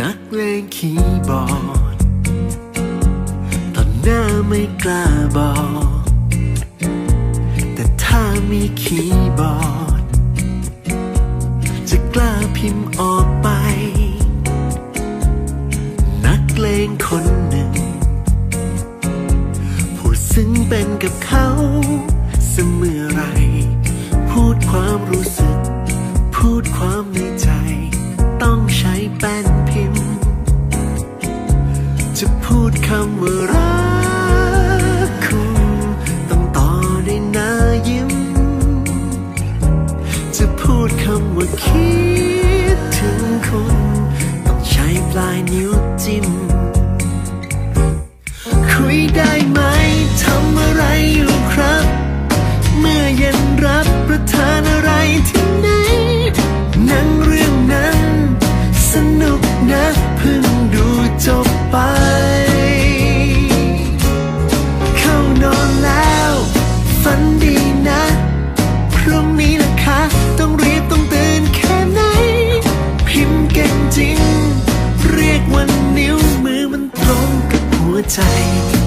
นักเลงคีย์บอร์ดตอนหน้าไม่กล้าบอก แต่ถ้ามีคีย์บอร์ด จะกล้าพิมพ์ออกไป นักเลงคนหนึ่งพูดซึ้งเป็นกับเขาเสมอไร จะพูดคำว่ารักคุณต้องต่อด้วยหน้ายิ้ม จะพูดคำว่าคิดถึงคุณ ต้องใช้ปลายนิ้วจิ้ม คุยได้ไหมทำอะไรอยู่ครับ เมื่อเย็นรับประทานอะ 在。